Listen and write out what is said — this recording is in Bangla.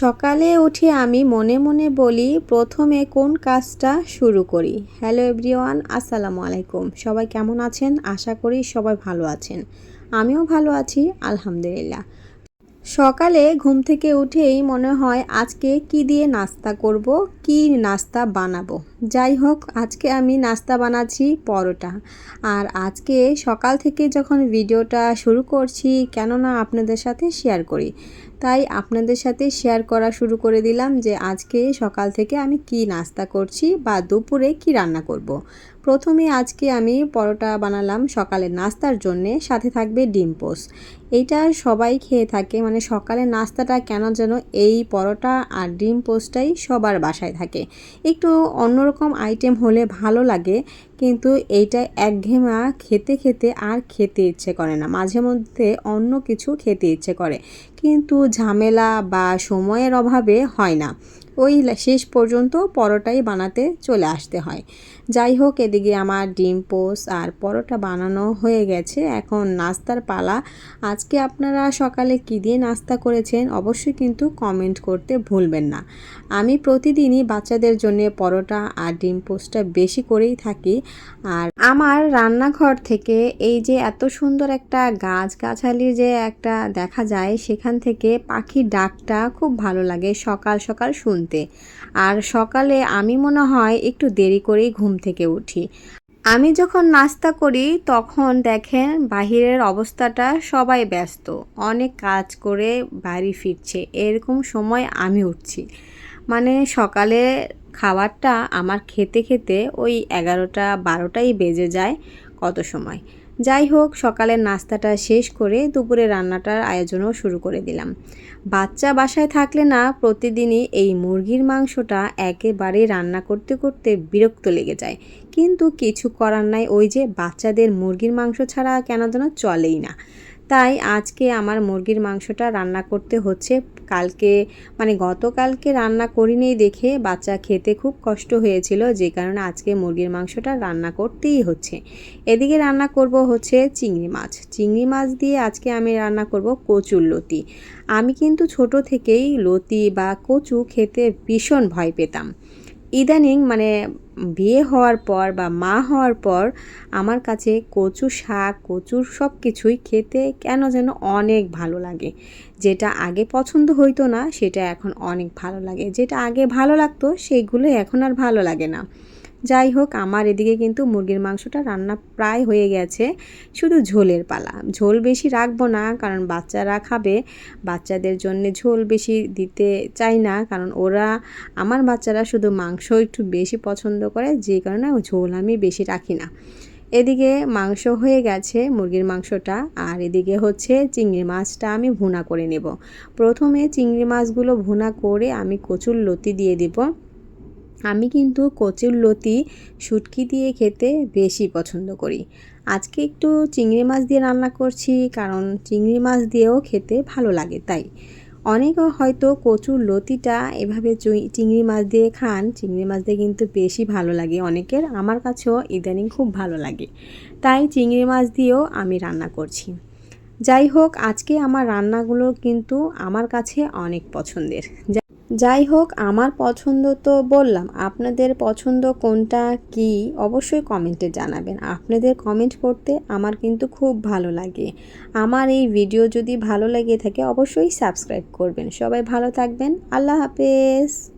সকালে উঠে আমি মনে মনে বলি, প্রথমে কোন কাজটা শুরু করি? হ্যালো এভরিওয়ান আসসালামু আলাইকুম। সবাই কেমন আছেন? আশা করি সবাই ভালো আছেন। আমিও ভালো আছি, আলহামদুলিল্লাহ। সকালে ঘুম থেকে উঠেই মনে হয়, আজকে কি দিয়ে নাস্তা করব? কি নাস্তা বানাবো? যাই হোক, আজকে আমি নাস্তা বানাচ্ছি পরোটা। আর আজকে সকাল থেকে যখন ভিডিওটা শুরু করছি, কেননা আপনাদের সাথে শেয়ার করি, তাই আপনাদের সাথে শেয়ার করা শুরু করে দিলাম যে আজকে সকাল থেকে আমি কি নাস্তা করছি বা দুপুরে কি রান্না করব। প্রথমে আজকে আমি পরোটা বানালাম সকালের নাস্তার জন্যে, সাথে থাকবে ডিম পোস এইটা সবাই খেয়ে থাকে মানে সকালের নাস্তাটা কেন যেন এই পরোটা আর ডিম পোস্টটাই সবার বাসায় থাকে। একটু অন্যরকম আইটেম হলে ভালো লাগে, কিন্তু এইটা একঘেমা খেতে খেতে আর খেতে ইচ্ছে করে না। মাঝে মধ্যে অন্য কিছু খেতে ইচ্ছে করে, কিন্তু ঝামেলা বা সময়ের অভাবে হয় না। ওই শেষ পর্যন্ত পরোটাই বানাতে চলে আসতে হয়। যাই হোক, এদিকে আমার ডিম পোস আর পরোটা বানানো হয়ে গেছে। এখন নাস্তার পালা। আজকে আপনারা সকালে কী দিয়ে নাস্তা করেছেন অবশ্যই কিন্তু কমেন্ট করতে ভুলবেন না। আমি প্রতিদিনই বাচ্চাদের জন্য পরোটা আর ডিম পোস্টটা বেশি করেই থাকি। আর আমার রান্নাঘর থেকে এই যে এত সুন্দর একটা গাছ গাছালির যে একটা দেখা যায়, সেখান থেকে পাখির ডাকটা খুব ভালো লাগে। সকাল সকাল শুনতে। আর সকালে আমি মনে হয় একটু দেরি করেই ঘুম থেকে উঠি। আমি যখন নাস্তা করি, তখন দেখেন বাহিরের অবস্থাটা সবাই ব্যস্ত। অনেক কাজ করে বাড়ি ফিরছে। এরকম সময় আমি উঠছি। মানে সকালে খাবারটা আমার খেতে খেতে ওই এগারোটা, বারোটাই বেজে যায় কত সময়। যাই হোক, সকালের নাস্তাটা শেষ করে দুপুরে রান্নাটার আয়োজনও শুরু করে দিলাম। বাচ্চা বাসায় থাকলে না, প্রতিদিনই এই মুরগির মাংসটা একেবারে রান্না করতে করতে বিরক্ত লেগে যায়। কিন্তু কিছু করার নাই, ওই যে বাচ্চাদের মুরগির মাংস ছাড়া কেন যেন চলেই না। তাই আজকে আমার মুরগির মাংসটা রান্না করতে হচ্ছে। কালকে মানে গতকালকে রান্না করিনি দেখে বাচ্চা খেতে খুব কষ্ট হয়েছিল, যে কারণে আজকে মুরগির মাংসটা রান্না করতেই হচ্ছে। এদিকে রান্না করব হচ্ছে চিংড়ি মাছ। চিংড়ি মাছ দিয়ে আজকে আমি রান্না করব কচুর লতি। আমি কিন্তু ছোট থেকেই লতি বা কচু খেতে ভীষণ ভয় পেতাম। ইদানিং মানে বিয়ে হওয়ার পর বা মা হওয়ার পর আমার কাছে কচু শাক কচুর সব কিছুই খেতে কেন যেন অনেক ভালো লাগে। যেটা আগে পছন্দ হইতো না, সেটা এখন অনেক ভালো লাগে। যেটা আগে ভালো লাগতো, সেইগুলোই এখন আর ভালো লাগে না। যাই হোক, আমার এদিকে কিন্তু মুরগির মাংসটা রান্না প্রায় হয়ে গেছে। শুধু ঝোলের পালা। ঝোল বেশি রাখব না, কারণ বাচ্চারা খাবে। বাচ্চাদের জন্য ঝোল বেশি দিতে চাই না, কারণ ওরা, আমার বাচ্চারা শুধু মাংস একটু বেশি পছন্দ করে, যে কারণে ঝোল আমি বেশি রাখি না। এদিকে মাংস হয়ে গেছে মুরগির মাংসটা, আর এদিকে হচ্ছে চিংড়ি মাছটা আমি ভুনা করে নেব। প্রথমে চিংড়ি মাছগুলো ভুনা করে আমি কচুর লতি দিয়ে দেবো। আমি কিন্তু কচুর লতি, শুটকি দিয়ে খেতে বেশি পছন্দ করি। আজকে একটু চিংড়ি মাছ দিয়ে রান্না করছি, কারণ চিংড়ি মাছ দিয়েও খেতে ভালো লাগে তাই। অনেকে হয়তো কচুর লতিটা এভাবে চিংড়ি মাছ দিয়ে খান, চিংড়ি মাছ দিয়ে কিন্তু বেশি ভালো লাগে। অনেকের আমার কাছেও ইদানিং খুব ভালো লাগে। তাই চিংড়ি মাছ দিয়েও আমি রান্না করছি। যাই হোক, আজকে আমার রান্নাগুলো কিন্তু আমার কাছে অনেক পছন্দের। যাই হোক, আমার পছন্দ তো বললাম। আপনাদের পছন্দ কোনটা, কি, অবশ্যই কমেন্টে জানাবেন। আপনাদের কমেন্ট করতে আমার কিন্তু খুব ভালো লাগে। আমার এই ভিডিও যদি ভালো লাগে থাকে, অবশ্যই সাবস্ক্রাইব করবেন। সবাই ভালো থাকবেন। আল্লাহ হাফেজ।